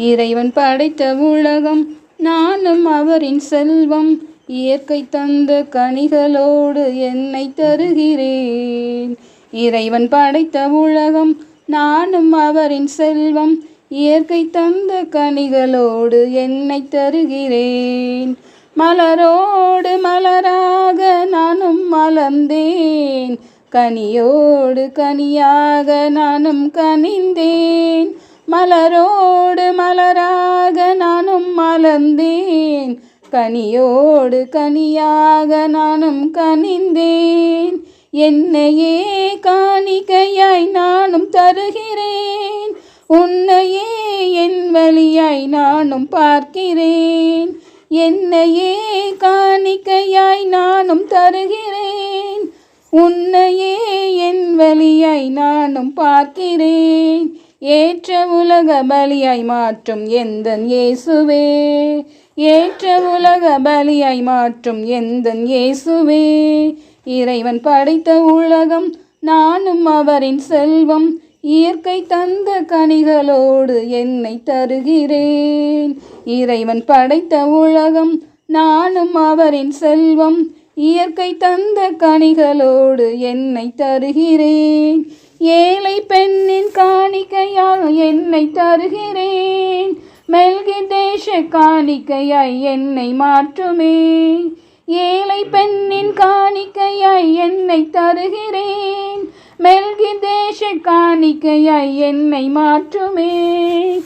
இறைவன் படைத்த உலகம் நானும் அவரின் செல்வம். இயற்கை தந்த கனிகளோடு என்னை தருகிறேன். இறைவன் படைத்த உலகம் நானும் அவரின் செல்வம். இயற்கை தந்த கனிகளோடு என்னை தருகிறேன். மலரோடு மலராக நானும் மலர்ந்தேன். கனியோடு கனியாக நானும் கனிந்தேன். மலரோடு மலராக நானும் மலர்ந்தேன். கனியோடு கனியாக நானும் கனிந்தேன். என்னையே காணிக்கையாய் நானும் தருகிறேன். உன்னையே என் வழியாய் நானும் பார்க்கிறேன். என்னையே காணிக்கையாய் நானும் தருகிறேன். உன்னையே என் வழியாய் நானும் பார்க்கிறேன். ஏற்ற உலக பலியாய் மாற்றும் எந்தன் இயேசுவே? ஏற்ற உலக பலியாய் மாற்றும் எந்தன் இயேசுவே? இறைவன் படைத்த உலகம் நானும் அவரின் செல்வம். இயற்கை தந்த கனிகளோடு என்னை தருகிறேன். இறைவன் படைத்த உலகம் நானும் அவரின் செல்வம். இயற்கை தந்த கனிகளோடு என்னை தருகிறேன். ஏழை பெண்ணின் காணிக்கையால் என்னை தருகிறேன். மெல்கி தேச காணிக்கையாய் என்னை மாற்றுமே. ஏழை பெண்ணின் காணிக்கையாய் என்னை தருகிறேன். மெல்கி தேச காணிக்கையாய் என்னை மாற்றுமே.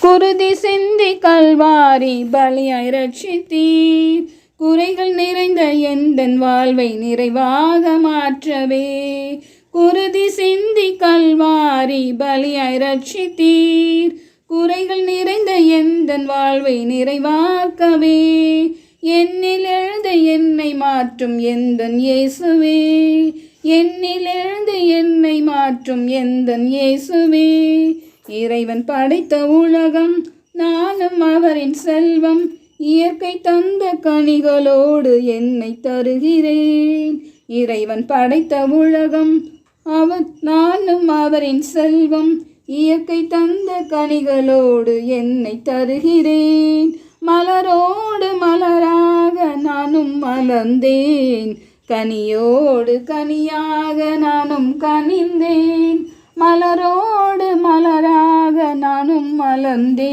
குருதி சிந்தி கல்வாரி பலியாய் ரட்சித்தீர். குறைகள் நிறைந்த எந்தன் வாழ்வை நிறைவாக மாற்றவே? குருதி சிந்தி கல்வாரி பலியாய் ரட்சித்தீர். குறைகள் நிறைந்த எந்தன் வாழ்வை நிறைவாக்கவே என்னில் எழுந்த என்னை மாற்றும் எந்தன் இயேசுவே? என்னில் எழுந்த என்னை மாற்றும் எந்தன் இயேசுவே? இறைவன் படைத்த உலகம் நானும் அவரின் செல்வம். இயற்கை தந்த கனிகளோடு என்னை தருகிறேன். இறைவன் படைத்த உலகம் அவன் நானும் அவரின் செல்வம். இயற்கை தந்த கனிகளோடு என்னை தருகிறேன். மலரோடு மலராக நானும் மலர்ந்தேன். கனியோடு கனியாக நானும் கனிந்தேன். மலரோடு மலராக நானும் மலர்ந்தேன்.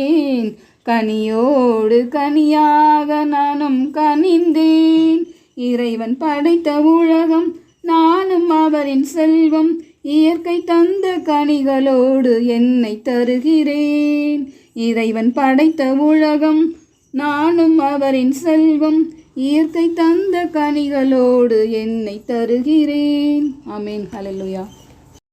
கனியோடு கனியாக நானும் கனிந்தேன். இறைவன் படைத்த உலகம் நானும் அவரின் செல்வம். இயற்கை தந்த கனிகளோடு என்னை தருகிறேன். இறைவன் படைத்த உலகம் நானும் அவரின் செல்வம். இயற்கை தந்த கனிகளோடு என்னை தருகிறேன். அமேன் ஹalleluya.